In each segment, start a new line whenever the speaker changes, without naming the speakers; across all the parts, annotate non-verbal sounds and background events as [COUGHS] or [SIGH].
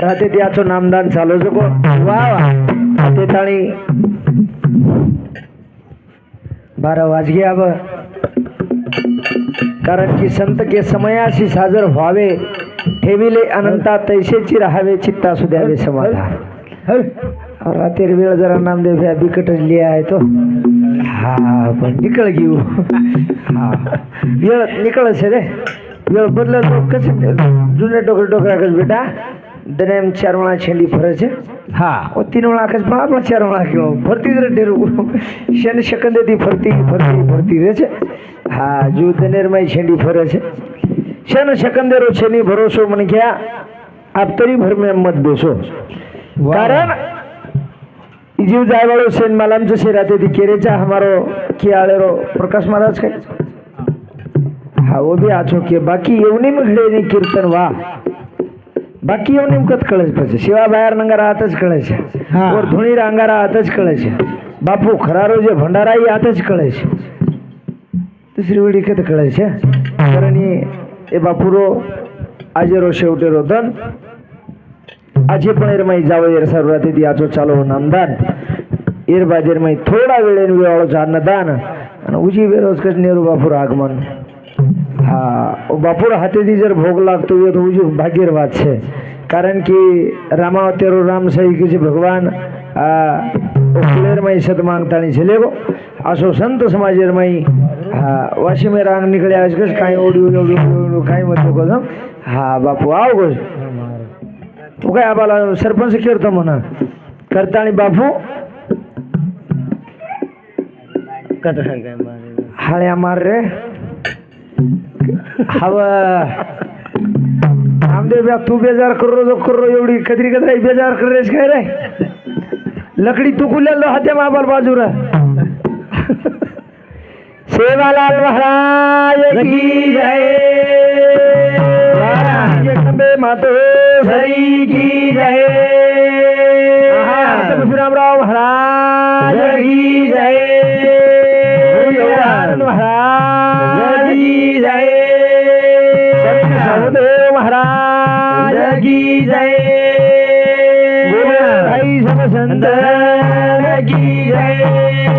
राहते त्याचं नामदान चालू શકો वा वा. हाते बारा वाजगे आब कारण की संत के समयाशी साजर व्हावे ठेविले अनंता तैसेची राहावे चित्ता सुद्यावे समाधान रात्री वेळ जरा नामदेव ह्या बिकटली आहे तो. हा पण निकळ घेऊ. हा. वेळ निकळच आहे रे. वेळ बदलत तो कसं जुन्या डोकर डोकराकच बेटा. ದಿನ ಚಾರ್ಮಳ ಚೆಂಡಿ ಫರಜ್ ಹಾ ಒತ್ತಿನೊಳ ಹಾಕಸ್ ಭಾಳ ಭಾಳ ಚಾರ್ಮಳ ಹಾಕಿವ ಫರ್ತಿದ್ರೆ ಡೇರು ಶನಿ ಶಕಂದದಿ ಫರ್ತಿ ಫರ್ತಿ ಫರ್ತಿ ರೇಚೆ ಹಾ ಜೂ ದನೇರ್ಮಯ ಚೆಂಡಿ ಫರಜ್ શન શકંદરો છે ની ભરોસો મને કે આપ તરી ભર મે મત બેસો. કારણ જીવ જાયવાળો છે માલામ જો છે રાતે કેરે જા હમારો કિયાળેરો પ્રકાશ મહારાજ કે હા ઓ ભી આછો કે બાકી એવું નહીં મઘડે ની કીર્તન વાહ. બાકી એવું નિમકત કળે છે પછી શિવાભાઈ અંગારા હાથ જ કળે
છે.
ધૂણીરા અંગારા હાથ જ કળે છે. બાપુ ખરારો જે ભંડારા એ હાથ જ કળે છે. તો શ્રીવડી કત કળે છે. કારણ એ બાપુરો આજેરો શેવટેરો ધન. આજે પણ એરમાઈ જાવ એર સર્વરાથી આજો ચાલો નામદાન એર બાજેરમાઈ થોડા વેળે વાળો જાન દાન. અને ઉજી બેરોજ કશ નેરુ બાપુર આગમન. हा बापूर हाती जर भोग लागतो तुझी भाग्यवाद छे. कारण की रामावतीर राम सही भगवान उपलेरमाई सदमांगताणी छे लेगो असो संत समाजेरमाई हा वाशी मे रांग निघले असं काय ओढू एवढं काय हा बापू आव गो. तू काय आम्हाला सरपंच करतो म्हणा करता बापू? हळ्या मार रे. हवा. ब्या तू बेजार करो जो करो एवढी कदरी कदरी बेजार करेस काय रे? लकडी तू कुल्यालो हात्या माबाल बाजूला सेवालाल महाराज की जय. जगदंबे मातो सरी की जय. रामराव महाराज की जय. महाराज की जय सत्यदेव महाराज की जय भाई समसंत की जय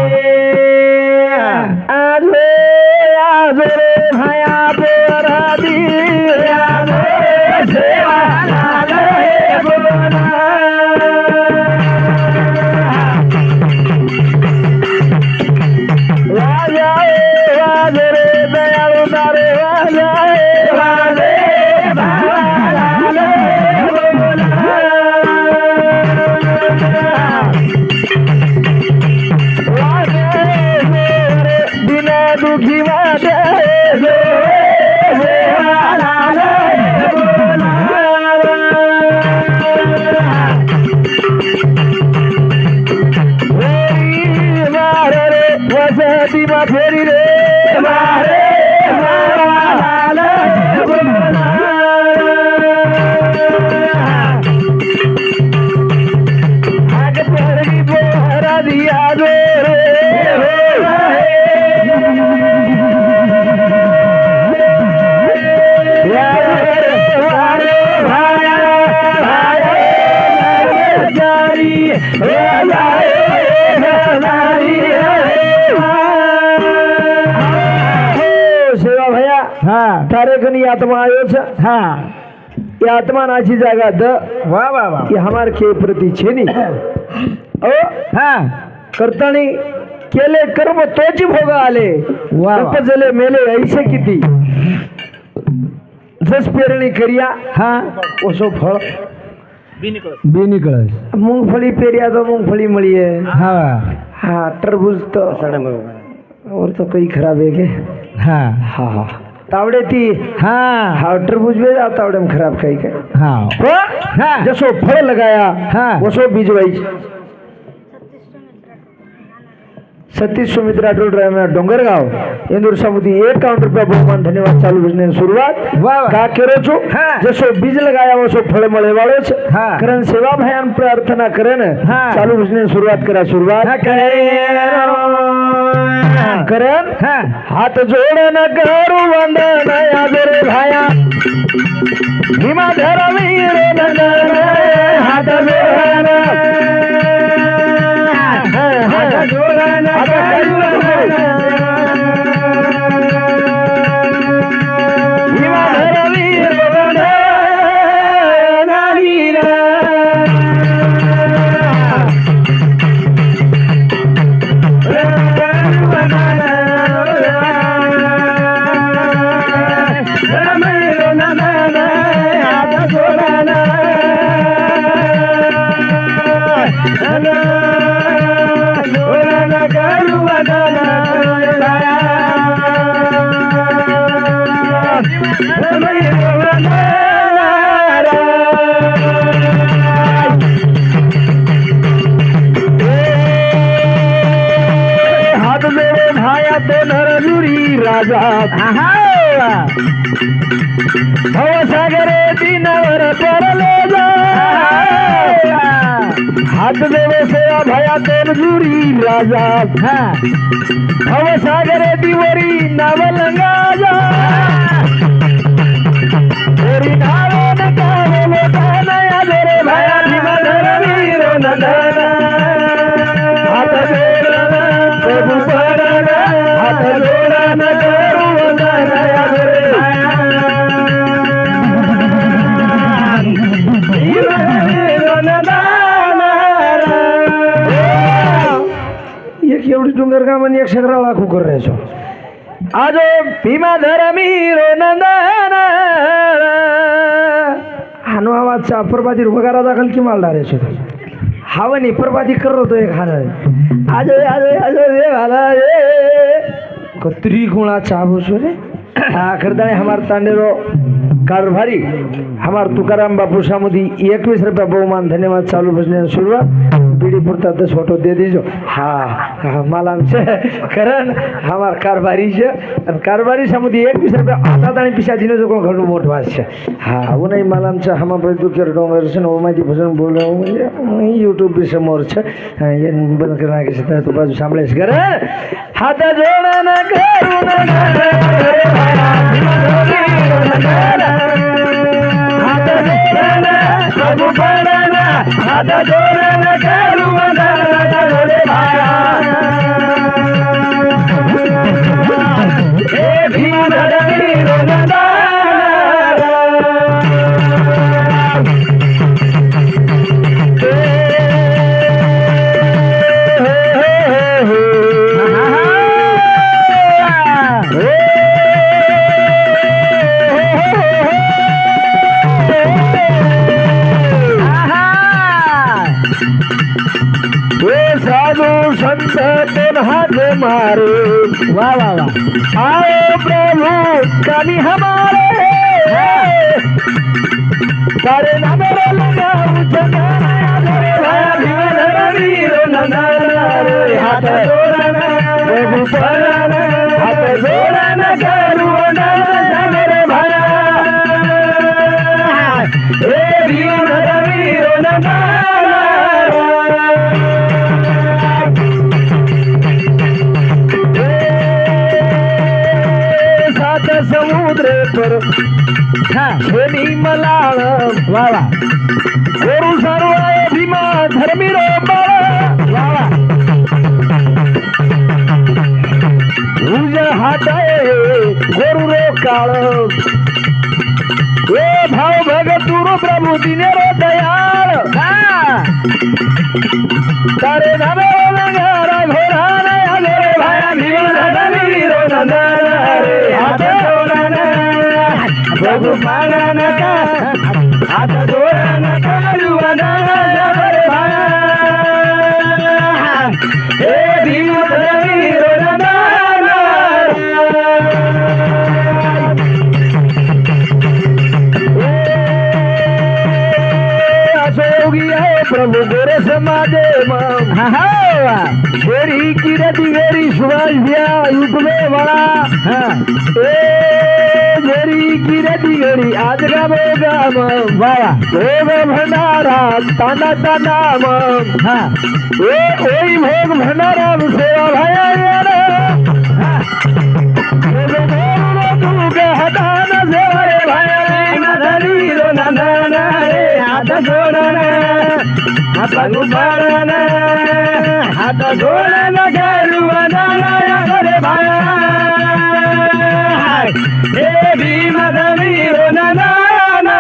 वसती मा आत्मायोच हाँ. ये आत्मा नाची जागा द.
वा वा
वाह ये हमार के प्रति छेनी. ओ [COUGHS]
हाँ.
करतानी केले कर्म तोची भोग आले. वाह जले मेले ऐसे किती. जस पेरणी करिया
हा.
ओसो फळ.
बी निकळ
मुंगफळी पेरिया तो मुंगफळी मळीये. हा. हा टरबूज और तो काही खराब आहे के
हा.
हा हा. तावडे ती हाँ तरबूज में जाओ तावडे में खराब खाई के
હા
हो?
हाँ.
जसो फळ लगाया
हाँ.
वसो बीज वाई सतीश सुमित्रा आठवडा डोंगरगाव इंदूर समुदी एक काउंटर पर बहुमान धन्यवाद चालू बिझनेस
सुरुवात.
का
केरोचो?
जसो बीज लगाया वसो फळ मळे
वाळोच
करण सेवा भयान प्रार्थना
करेन
चालू बिझनेस सुरुवात करा
सुरुवात.
करण. हात जोडन करू वंदन या बेरे भाया. धीमा धरवी भवसागरे दिनावर परले जा हात देवसे सेवा भया जुरी राजा भवसागरे दिवरी नावलंगा जा तरी नावे नकावे लोटानया जरे. भया भीमधर वीर नंदन हात एवढी डोंगर का म्हणजे एकशे अकरा लाख उकर राहायचो. आजो भीमाधर मी रे नंद हनुमाचा प्रभाती वगारा दाखल की मालदार आहे हावनी प्रभाती करतो एक हा आज आज आज रे भाला रे. कत्री गुणाचा आभूषण रे. आखरदाणे हमार तांडेरो. કારભારી અમાર તુકારામ બાપુ સામેથી એકવીસ રૂપિયા બહુમાન ધન્યવાદ ચાલુ ભજને શરૂઆત બીડી પૂરતા દસ ફોટો દે દેજો હા માલામ છે કરણ અમાર કારભારી છે અને કારભારી સામેથી એકવીસ રૂપિયા આસાદાણી પિસાજીનો જો પણ ઘણું મોટો વાત છે હા હું નહીં માલામ છે હમણાં બધું કે ડોંગર છે ને ઓમાંથી ભજન બોલાવું યુટ્યુબ બી સમોર છે એ બંધ કરી નાખી છે તો બાજુ સાંભળે છે કરણ હાથા જોડાના કરુણા wanna go. तारे काळ ए भाव प्रभु दयाळ तारे घोरा नया रे भाया भीमा धर्मीरो नंदन रे हाथ जोडना प्रभु पाळन का किरती वेरी सुभाष भैया युगमे वाला ए जेरी किरती वेरी आज गाम. गाम वाला भोग भंडारा ताना ताना मग ए ओई भोग भंडारा सेवा भया तू हटाना सेवा रे भया रो हात जोडना. हे भीम दमी रो नंदना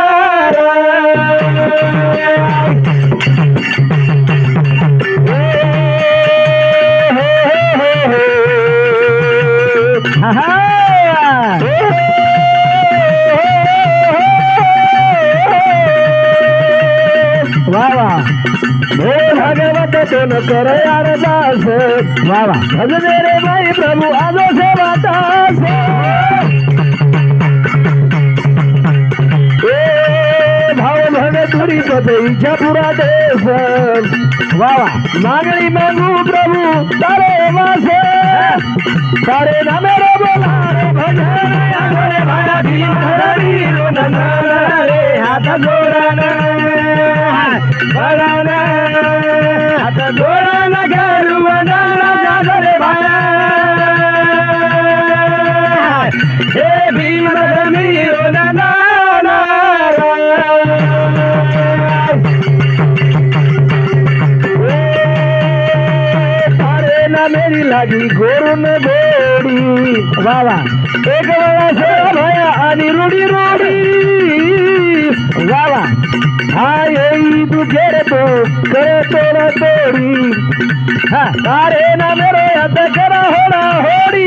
वा वा हे भगवत तुन कर यार दास वा वा भजने रे भाई प्रभु आजो सेवा दास मागणी पतईच्या पुरा देश वा वा मागणी मागू प्रभू तारे वास तारे नामे रे बोला रे भजन रे रे हात जोडन हात जोडन भाया हे भीम ना मेरी लागी गोरून गोडी वावा एक वेळा सर्व भया आणि रुडी रुडी वावा हा येई तू घेर तो करे तोड तोडी हा तारे ना मेरे हात करा होडा होडी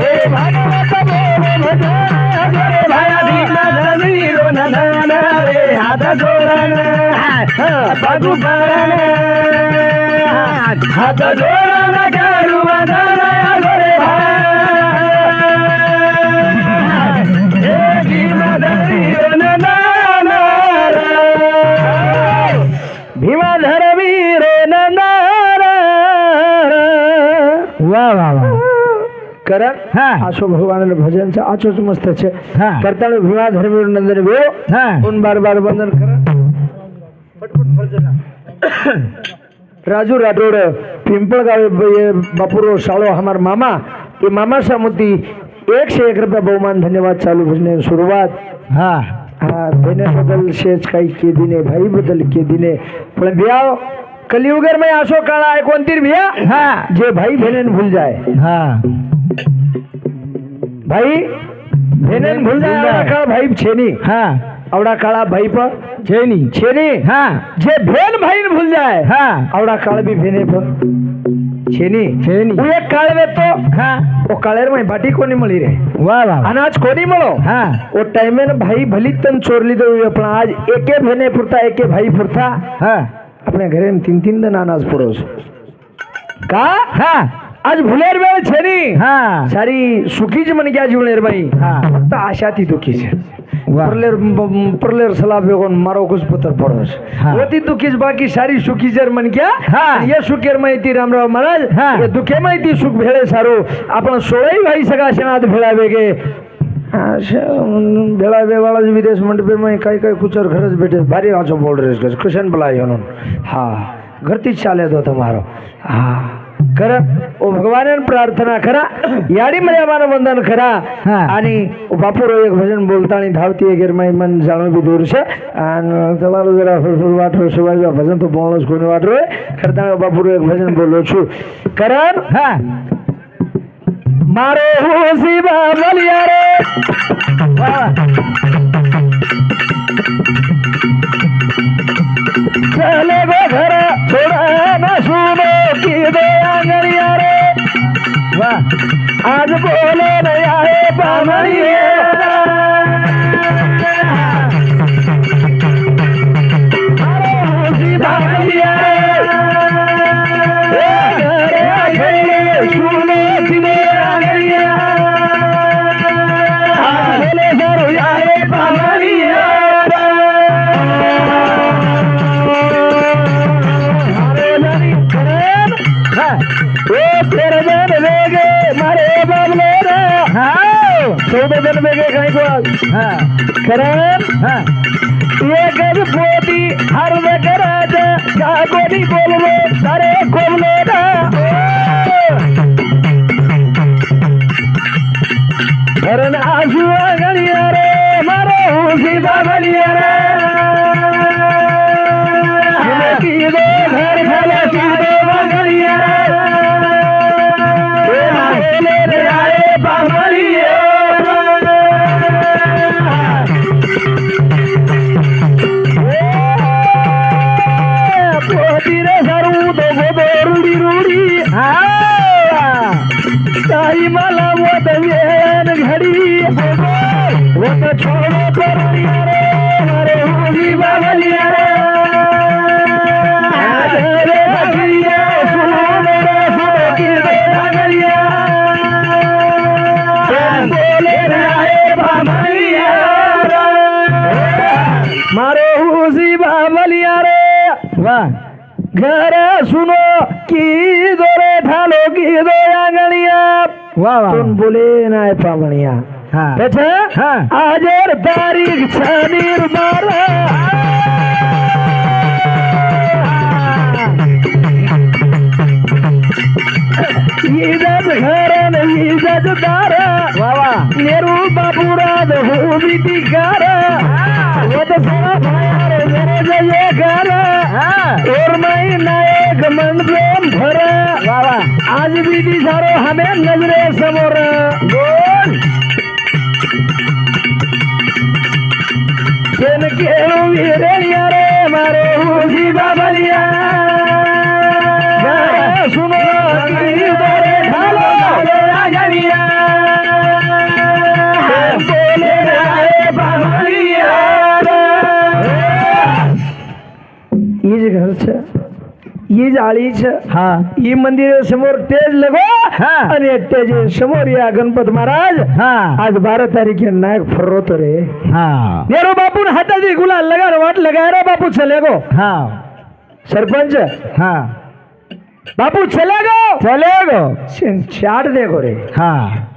हे भागवत बोल भजन रे भाया भीमा धनी रो नंदन रे हात जोडन बाजू बरन हात जोडन करू वदन कारण वा आशो भगवान भजन आचोच
मस्त
छे. हाँ. करताल धर्म नंदन
वो
उन बार बार वंदन कर फटफट भजना. राजू राठोड पिंपळगाव बापूराव शाळो हमार मामा. ते मामा सामुती एकशे एक रुपया बहुमान धन्यवाद चालू भजने शुरुआत
हाँ.
हाँ सुरुवात हा हा देण्याबद्दल दिने भाई बदल के दिने पर ब्याह कलयुगर में आसो काला है कौन तीर भैया
हाँ।
जे भाई भेनन भूल जाए।
हाँ।
भाई भेनन भूल जाए औड़ा काला भाई छेनी।
हाँ।
औड़ा काला भाई पर।
छेनी।
छेनी?
हाँ।
जे भेन भाई भूल जाए
हाँ।
औड़ा काला भी भेने पर। छेनी?
छेनी।
तू एक
काळ
वेतो हां। ओ काले मै भाटी कोणी
मळी रे
वा वा अनाज
कोणी
मळो हां। ओ टाइमेन भाई भली तन चोरली दो आपण आज एके भेने फुरता एके भाई फुरता
हां।
આપણે ઘરે ને તીન તીન દન અનાજ પૂરો છે કા
હા
આજ ભૂલેર વેળ છે ની
હા
સારી સુખી જ મને ક્યાં જીવણેર ભાઈ
હા
ફક્ત આશાથી દુખી છે
વાહ
પરલેર પરલેર સલાહ ભેગો ને મારો કુછ પુત્ર પડો છે
હા.
ઓતી દુખી જ બાકી સારી સુખી જર મન ક્યાં
હા.
અને એ સુખેર માહિતી રામરાવ મહારાજ
હા.
એ દુખે માહિતી સુખ ભેળે સારું આપણ સોળાઈ ભાઈ સગા શનાદ ભેળા વેગે હા છે ભેળા બે વાળા જ વિદેશ મંડપેમાં કઈ કઈ કુચર ઘર જ બેઠે ભારી વાંચો બોલ રહ્યો છે કૃષ્ણ બોલાયો હા ઘરથી જ ચાલે તો તમારો હા ખરા ઓ ભગવાને પ્રાર્થના ખરા યાડી મર્યાદાનું વંદન ખરા
હા.
आणि बापूरो एक भजन बोलताना धावती गेरमाई मन जाणं बी दूर છે અને તમારું જરા ફરફર વાટરો સુવાય ભજન તો બોલનો જ કોઈને વાટરો હોય ખરતા બાપુરો એક ભજન બોલો છું કરણ
હા
मारो हो, हो सिवा बलिया रे. वाह को
હા
करण गज पोती हर वगराज का गोली बोलवे सारे खोलवे हुसी बाबलिया रे.
वाह
घर सुनो की दोरे ठालो की दो आंगणिया.
वाह वाह
तुम बोले नाय पावणिया
हा.
त्याच्या
हा.
आजर तारीख छानीर बारा. इजत घरन इजत दार
वाह वाह
नेहरू बापूराज हो बिटिकार वत सरा भायार जरे जय घर
हा.
और मैं नायक मन प्रेम भर.
वाह वाह
आज भी दिसारो हमें नजरे समोर.
बोल.
केळू हीच आळीचं
हा.
ही मंदिर समोर टेज लगो
हा.
आणि टेज समोर या गणपत महाराज.
हा.
आज बारा तारीख नायक फरवतो रे.
हा.
नेहरू बापून हाताची गुलाल लगा वाट लगा रे बापू चले गो.
हा.
सरपंच.
हा.
बापू चले गो.
चले गो.
शेन चाट देखो रे.
हा.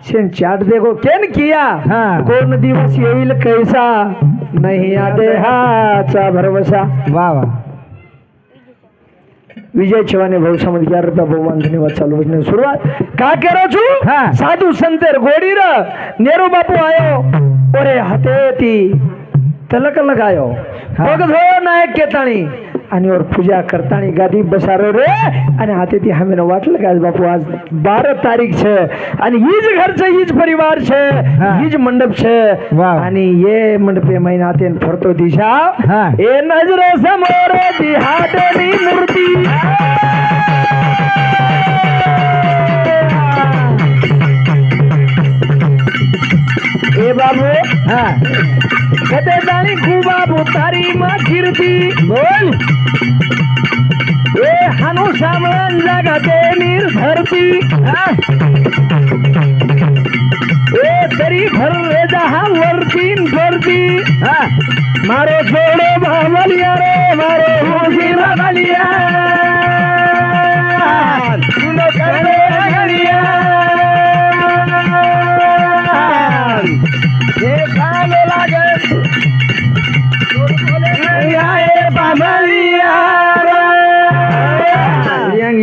शेन चाट देखो केन किया?
हा.
कोण दिवस येईल कैसा? नाही आदे हाचा भरवसा.
वाह वाह
विजय चव्हाणे भाऊ समज ग्यारह रुपया भगवान धन्यवाद चालू बजने सुरुवात का करो छू
हा.
साधू संतेर गोडी र नेहरू बापू आयो ओरे हाते ती तलक लगायो
हा.
आणि और पूजा करतानी गादी बसारो रे. आणि हाते ती हमेन वाटलं का बापू आज बारा तारीख छे. आणि हीच घर छे हीच परिवार
छे.
हीच मंडप
छे.
आणि ये मंडपे महिना हाते फरतो दिशा. ए नज़र समोर मूर्ती. ए बाबू.
हा.
कते दाणी खूबाबू तारी मा कीर्ती
बोल.
ए हानू सामळन जागा ते नीर धरती
हा.
ए तरी भर रे जहा वरतीन वरती
हा.
मारो छोड़ो बाबलिया रे मारो हुसी बाबलिया सुनो करे गलिया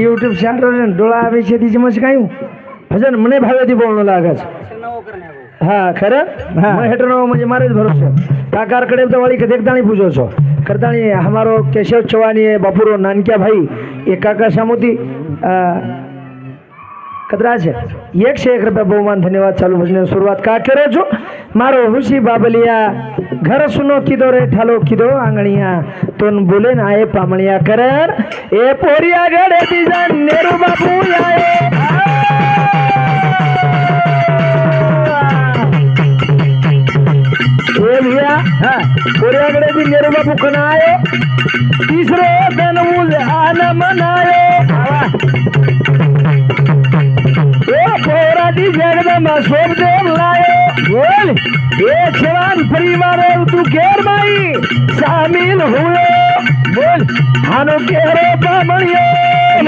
યુટ્યુબ સેન્ટર છે ડોળા આવે છે તીજમાં કહ્યું ભજન મને ભાવેથી બોલણું લાગે છે. હા ખરે?
હા.
હેઠળ નવો મજે મારે જ ભરોસો કાકાર કડે તો વળી દેખતાણી પૂછો છો. કરતાણી અમારો કેશવ ચવાણી બાપુરો નાનક્યા ભાઈ એ કાકા સામુતી કતરા છે. એક છે એક રૂપિયા બહુમાન ધન્યવાદ ચાલુ ભજને શરૂઆત કા કરો છો? મારો ઋષિ બાબલિયા घर सुनो किदो रे ठालो किदो आंगणिया तोन बोले ना ए पामणिया करर ए पोरिया गडे डिजाइन नेहरू बाबू आए ए भैया
हा
पोरिया गडे बाबू तीसरो दिन मुझे आना ओ दी जगदमा देव जवान परिवार तू घेर माई सामील हुए बोल हानो केरो बामणियो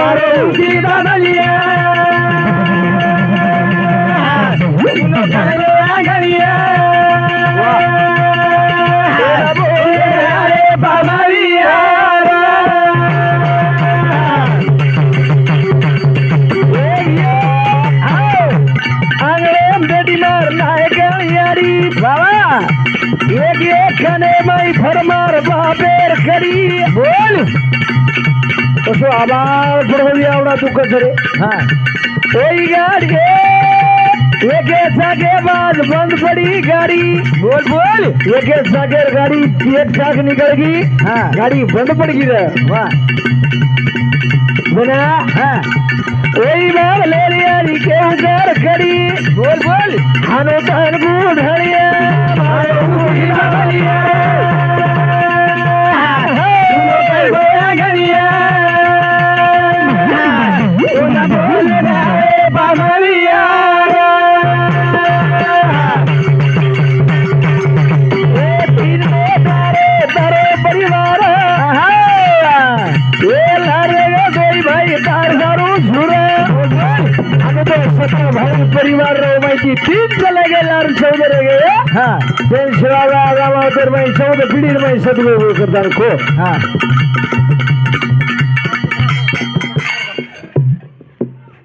मारो सीधा नलिया उनो ಬಾಬಾ ದುಃಖಸರೆ ಹಾ कोई
गाड़ी
एक सगे बाद बंद पड़ी
गाड़ी.
बोल
बोल.
एक सगे गाड़ी एक ठाक निकल
गई हाँ.
गाड़ी बंद पड़ गई बना हाँ. वही बाग ले लिया के उजार करी बोल बोल. खानो तहन गुड़ धड़िया तीन चले गेले रह गए
हा?
ते शिवागा आगामा तर मग चौदह पिढी मग सदुपयोग करतात को?
हा.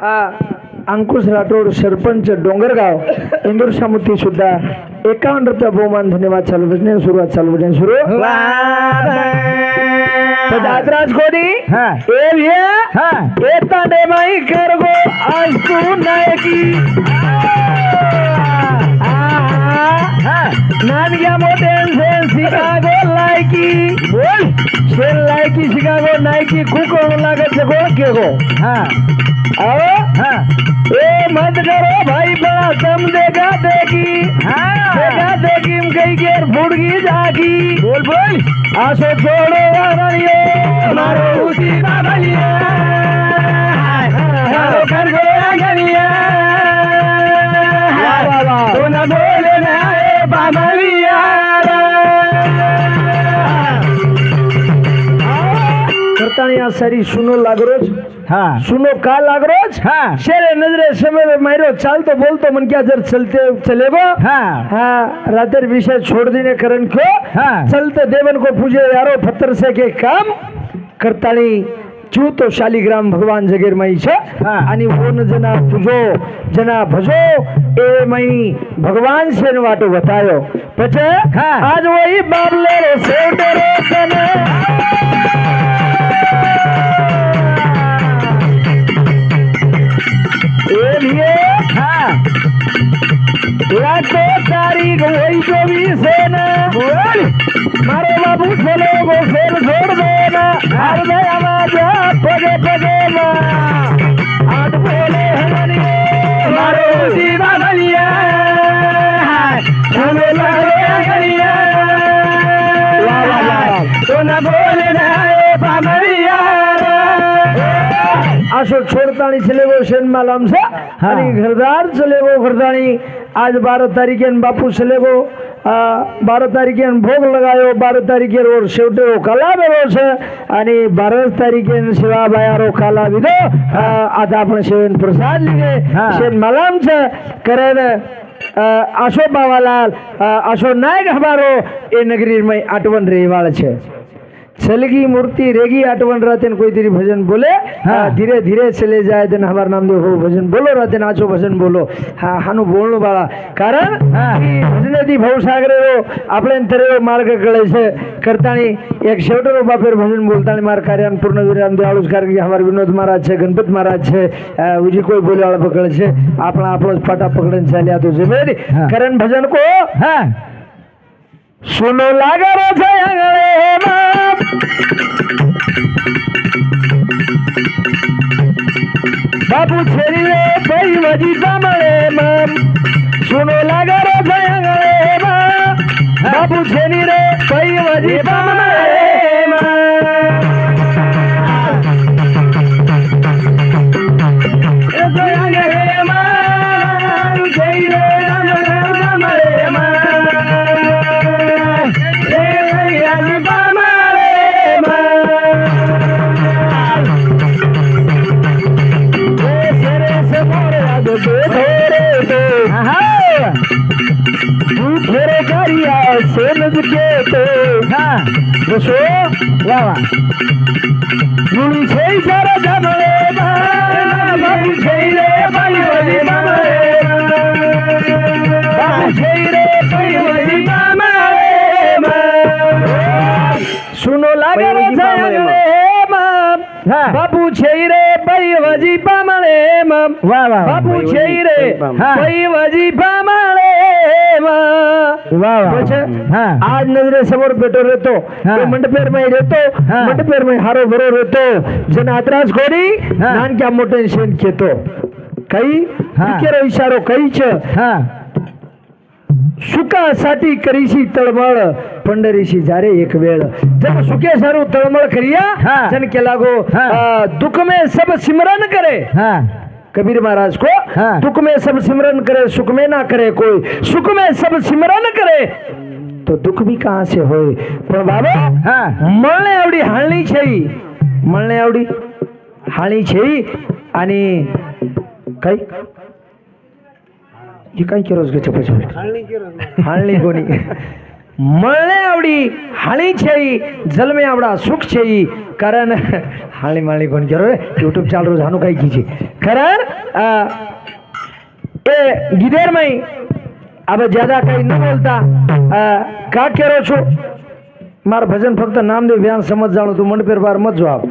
आ, अंकुश राठोड सरपंच डोंगरगाव इंदूर सामुती सुद्धा एकावन्न रुपया बहुमान धन्यवाद चालू बसणे सुरुवात चालू बसणे सुरू? तर दादराज कोणी?
हा.
ए
हा.
येता दे माई कर गो आज तू नायकी. शिकागो लायकी.
बोल.
शेल लायकी शिकागो नायकी कुकण लागत गो के गो.
हा.
आओ
हा.
ए मत करो भाई बड़ा दम देगा देगी.
हा.
देगा देगी कई गेर फुड़गी जागी.
बोल बोल.
आसो छोड़ो वारणियो. मारो उसी बाबलिया. मारो कर गोया गलिया तो न बोले ना करतानी सारी सुनो लागरोज.
हा.
सुनो का लागरोज?
हा.
शेरे नजरे समय में मारो चालतो बोलतो मन क्या जर चलते चले गो
हा.
हाँ रातर विषय छोड़ देने करण क्यों?
हाँ।
चलते देवन को पूजे यारो ચૂત શાલિગ્રામ ભગવાન જગેરમય છે. અને ઓન જના
પૂજો
જના ભજો એ મય ભગવાન શેન વાટો બતાયો પછી
આજ
વહી બાબલે રે સેવડે રે તને મારો બાબુ સલો ગો સેન દેના पदे पदे आज बोले हलनिये मारो जीवा बनिये। हम तो न बोले ना આશો
છોડતાણી
છલેવો શેનમાં લામસે અને ઘરદાર ચલેવો ઘરદાણી. આજ બાર તારીખે બાપુ ચલેવો બાર તારીખે ભોગ લગાયો બાર તારીખે ઓર છેવટે કાલા કલાવેલો છે. અને બાર તારીખે શિવાભાઈ બાયારો કાલા લીધો આજ આપણે શિવન પ્રસાદ
લીધે.
શેન માલામ છે. કરે ને આશો બાવાલાલ આશો નાયક હમારો એ નગરીમાં આટવન રહેવાળ છે. सलगी મૂર્તિ રેગી आटवन रहते કોઈ तेरी ભજન
બોલે
હા ધીરે ધીરે ચલે જાય दिन हमारा नाम देव ભજન બોલો રાતે આછો ભજન બોલો હા હાનું हानु બાળા बाळा। कारण ભજને થી ભવ સાગરે આપણે તરેલો માર્ગ કળે છે કરતાણી એક શેવટનો બાપેર ભજન બોલતાણી માર કાર્યાન પૂર્ણ વિરામ દેવાળું કારણ કે અમારા વિનોદ મહારાજ છે ગણપત મહારાજ છે બીજી કોઈ બોલવાળા પકડે છે આપણા આપણો જ ફાટા પકડીને ચાલ્યા તો
છે
કરણ ભજન કો
હા
सुनो लागर बाबू छेरिये बाई मजी जांभळे
माम
सुनो लागर जयंगळे बाबू छेरी
रे
बाई
मजी जांभळे
ಸೇಲದ ಕೇತು ಋಷೋ ಯಾವ నువ్వు చేయి సారా జనలే బాబు చేయలే పైవది మామరే బాబు చేయలే పైవది మామరే સુનો લાગે રે જયલે
મામ
બાપુ છે રે ભાઈ વજી પામણે મામ
વાહ વાહ
બાપુ છે રે ભાઈ વજી
પામણે
म्हणजे आज नजरे समोर पेटवर येतो मंडपेर मंडपेरमय
येतो.
मंडपेर मंडपेरमय हारो बरोबर येतो.
जन
आत्रास गोरी नानक्या मोठे
शेण
खेतो. काही विचारो इशारो काहीच. सुखासाठी करीशी तळमळ पंढरीशी जारे एक वेळ. जर
सुखे
सारू तळमळ करिया
जन
केला गो दुखमे सब सिमरन करे. कबीर महाराज को दुख में सब सिमरन करे सुख में ना करे कोई। सुख में सब सिमरन करे। तो दुख भी कहाँ से
हो
पण बाबा हाँ। आवडी हाली छेई। मळणे आवडी हाळणी छेई आणि काय हे काय केरोज गचपच हाळणी कोणी મળે આવડી, હાળી છે જલમે આવડા સુખ છે ઈ. કરણ, [LAUGHS] હાળી માળી પણ જરૂર યુટ્યુબ ચાલ રોજ આનું કઈ કીજી કરણ એ ગીધેરમાંય આપણે જ્યાદા કઈ ન બોલતા. કાટ કેરો છું. મારું ભજન ફક્ત નામદેવ વ્યાન સમજ જાણું તું મન બાર મત જવાબ.